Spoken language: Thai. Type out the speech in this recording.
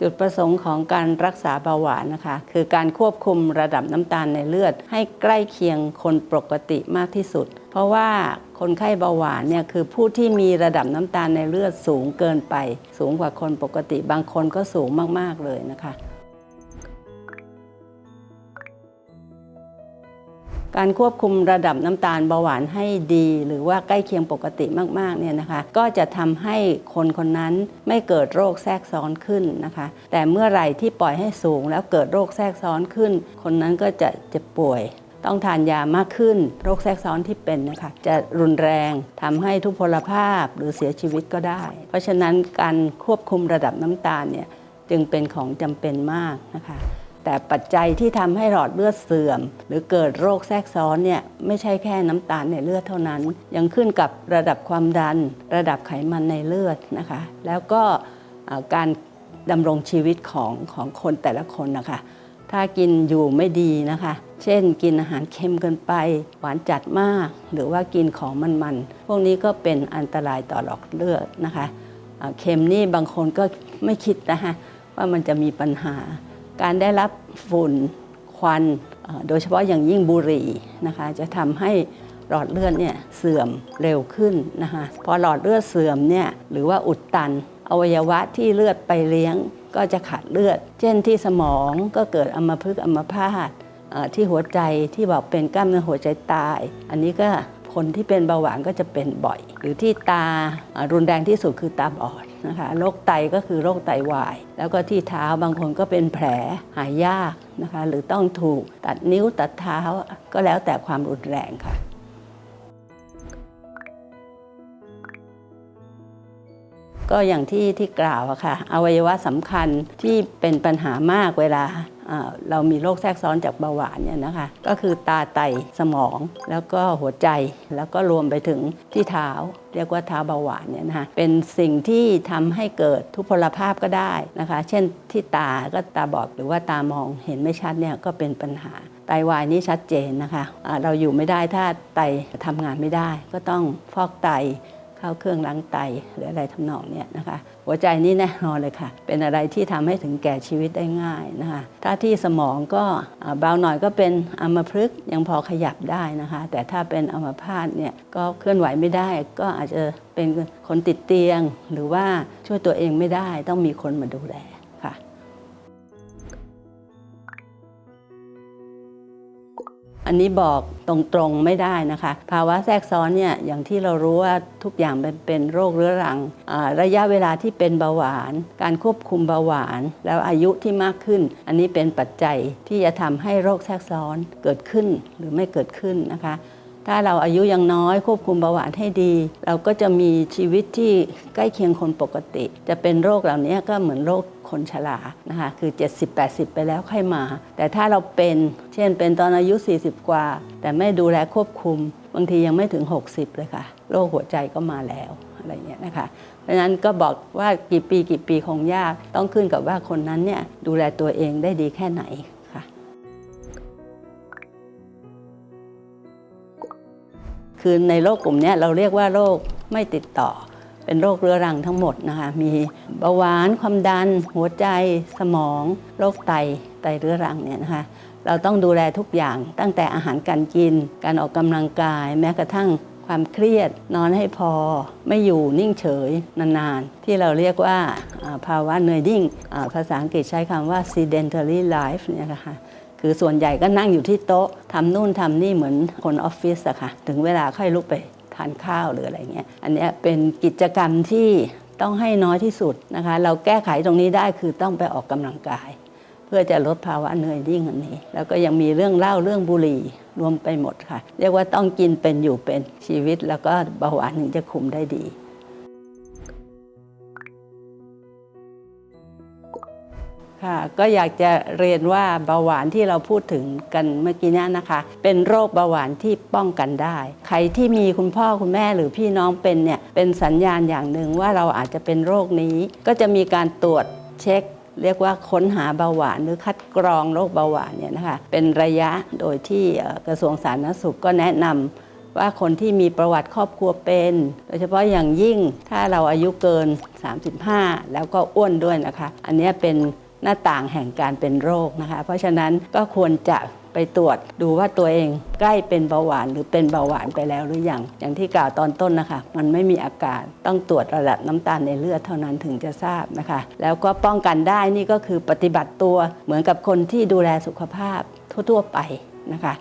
จุดประสงค์ของการรักษาเบาหวานนะคะ คือการควบคุมระดับน้ำตาลในเลือด ให้ใกล้เคียงคนปกติมากที่สุด เพราะว่าคนไข้เบาหวานเนี่ยคือผู้ที่มีระดับน้ำตาลในเลือดสูงเกินไป สูงกว่าคนปกติบางคนก็สูงมาก ๆ เลยนะคะ การควบคุมระดับน้ำตาลเบาหวานให้ดี หรือว่าใกล้เคียงปกติมากๆเนี่ยนะคะ ก็จะทำให้คนคนนั้นไม่เกิดโรคแทรกซ้อนขึ้นนะคะ แต่เมื่อไหร่ที่ปล่อยให้สูง แล้วเกิดโรคแทรกซ้อนขึ้น คนนั้นก็จะเจ็บป่วยต้องทานยามากขึ้น โรคแทรกซ้อนที่เป็นนะคะ จะรุนแรงทำให้ทุพพลภาพหรือเสียชีวิตก็ได้ เพราะฉะนั้นการควบคุมระดับน้ำตาลเนี่ยจึงเป็นของจำเป็นมากนะคะ แต่ปัจจัยที่ทำให้หลอดเลือดเสื่อม หรือเกิดโรคแทรกซ้อนเนี่ยไม่ใช่แค่น้ำตาลในเลือดเท่านั้น ยังขึ้นกับระดับความดัน ระดับไขมันในเลือดนะคะ แล้วก็การดำรงชีวิตของของคนแต่ละคนนะคะถ้ากินอยู่ไม่ดีนะคะ เช่นกินอาหารเค็มเกินไป หวานจัดมาก หรือว่ากินของมันๆ พวกนี้ก็เป็นอันตรายต่อหลอดเลือดนะคะ เค็มนี่บางคนก็ไม่คิดนะคะว่ามันจะมีปัญหา การได้รับฝุ่นควันโดยเฉพาะอย่างยิ่งบุหรี่นะคะจะทำให้หลอดเลือดเนี่ยเสื่อมเร็วขึ้นนะคะพอหลอดเลือดเสื่อมเนี่ยหรือว่าอุดตัน อวัยวะที่เลือดไปเลี้ยงก็จะขาดเลือด เช่นที่สมองก็เกิดอัมพฤกษ์อัมพาตที่หัวใจที่บอกเป็นกล้ามเนื้อหัวใจตาย อันนี้ก็ คนที่เป็นเบาหวานก็จะเป็นบ่อย หรือที่ตารุนแรงที่สุดคือตาบอดนะคะโรคไตก็คือโรคไตวาย แล้วก็ที่เท้าบางคนก็เป็นแผลหายยากนะคะ หรือต้องถูกตัดนิ้วตัดเท้าก็แล้วแต่ความรุนแรงค่ะก็อย่างที่ที่กล่าวอะค่ะ อวัยวะสำคัญที่เป็นปัญหามากเวลา เรามีโรคแทรกซ้อนจากเบาหวานเนี่ยนะคะก็คือตาไตสมองแล้วก็หัวใจแล้วก็รวมไปถึงที่เท้า เรียกว่าเท้าเบาหวานเนี่ยนะคะเป็นสิ่งที่ทำให้เกิดทุพพลภาพก็ได้นะคะ เช่นที่ตาก็ตาบอดหรือว่าตามองเห็นไม่ชัดเนี่ยก็เป็นปัญหาไตวายนี่ชัดเจนนะคะอ่าเราอยู่ไม่ได้ถ้าไตทำงานไม่ได้ ก็ต้องฟอกไตเข้าเครื่องล้างไตหรืออะไรทำนองเนี้ยนะคะ หัวใจนี่แน่นอนเลยค่ะ เป็นอะไรที่ทำให้ถึงแก่ชีวิตได้ง่ายนะคะ ถ้าที่สมองก็เบาหน่อยก็เป็นอัมพฤกษ์ยังพอขยับได้นะคะ แต่ถ้าเป็นอัมพาตเนี่ยก็เคลื่อนไหวไม่ได้ ก็อาจจะเป็นคนติดเตียง หรือว่าช่วยตัวเองไม่ได้ ต้องมีคนมาดูแล อันนี้บอกตรงๆไม่ได้นะคะ ภาวะแทรกซ้อนเนี่ยอย่างที่เรารู้ว่าทุกอย่างเป็นเป็นโรคเรื้อรัง ระยะเวลาที่เป็นเบาหวาน การควบคุมเบาหวาน แล้วอายุที่มากขึ้น อันนี้เป็นปัจจัยที่จะทำให้โรคแทรกซ้อนเกิดขึ้นหรือไม่เกิดขึ้นนะคะ ถ้าเราอายุยังน้อยควบคุมเบาหวานให้ดี เราก็จะมีชีวิตที่ใกล้เคียงคนปกติ จะเป็นโรคเหล่านี้ก็เหมือนโรคคนชรานะคะคือ 70-80 ไปแล้วค่อยมา แต่ถ้าเราเป็นเช่นเป็นตอนอายุ 40 กว่า แต่ไม่ดูแลควบคุม บางทียังไม่ถึง 60 เลยค่ะโรคหัวใจก็มาแล้วอะไรเงี้ยนะคะเพราะนั้นก็บอกว่ากี่ปีกี่ปีคงยากต้องขึ้นกับว่าคนนั้นเนี่ยดูแลตัวเองได้ดีแค่ไหน คือในโรคกลุ่มนี้เราเรียกว่าโรคไม่ติดต่อ เป็นโรคเรื้อรังทั้งหมดนะคะมีเบาหวานความดัน หัวใจสมอง โรคไตไตเรื้อรังเนี่ยนะคะเราต้องดูแลทุกอย่างตั้งแต่อาหารการกิน การออกกำลังกาย แม้กระทั่งความเครียดนอนให้พอ ไม่อยู่นิ่งเฉยนานๆ ที่เราเรียกว่าภาวะเหนื่อยนิ่งภาษาอังกฤษใช้คำว่า sedentary life เนี่ยนะคะ คือส่วนใหญ่ก็นั่งอยู่ที่โต๊ะทำนู่นทำนี่เหมือนคนออฟฟิศอะค่ะ ถึงเวลาค่อยลุกไปทานข้าวหรืออะไรเงี้ย อันเนี้ยเป็นกิจกรรมที่ต้องให้น้อยที่สุดนะคะ เราแก้ไขตรงนี้ได้คือต้องไปออกกำลังกาย เพื่อจะลดภาวะเหนื่อยยิ่งอันนี้ แล้วก็ยังมีเรื่องเล่าเรื่องบุหรี่รวมไปหมดค่ะ เรียกว่าต้องกินเป็นอยู่เป็นชีวิต แล้วก็เบาหวานถึงจะคุมได้ดี ค่ะก็อยากจะเรียนว่าเบาหวานที่เราพูดถึงกันเมื่อกี้นี้นะคะ เป็นโรคเบาหวานที่ป้องกันได้ ใครที่มีคุณพ่อคุณแม่หรือพี่น้องเป็นเนี่ยเป็นสัญญาณอย่างหนึ่งว่าเราอาจจะเป็นโรคนี้ ก็จะมีการตรวจเช็ค เรียกว่าค้นหาเบาหวานหรือคัดกรองโรคเบาหวานเนี่ยนะคะเป็นระยะโดยที่กระทรวงสาธารณสุขก็แนะนำว่าคนที่มีประวัติครอบครัวเป็น โดยเฉพาะอย่างยิ่งถ้าเราอายุเกิน 35 แล้วก็อ้วนด้วยนะคะ อันนี้เป็น หน้าต่างแห่งการเป็นโรคนะคะ เพราะฉะนั้นก็ควรจะไปตรวจดูว่าตัวเองใกล้เป็นเบาหวานหรือเป็นเบาหวานไปแล้วหรือยังอย่างที่กล่าวตอนต้นนะคะ มันไม่มีอาการต้องตรวจระดับน้ำตาลในเลือดเท่านั้นถึงจะทราบนะคะ แล้วก็ป้องกันได้นี่ก็คือปฏิบัติตัวเหมือนกับคนที่ดูแลสุขภาพทั่ว ๆ ไปนะคะ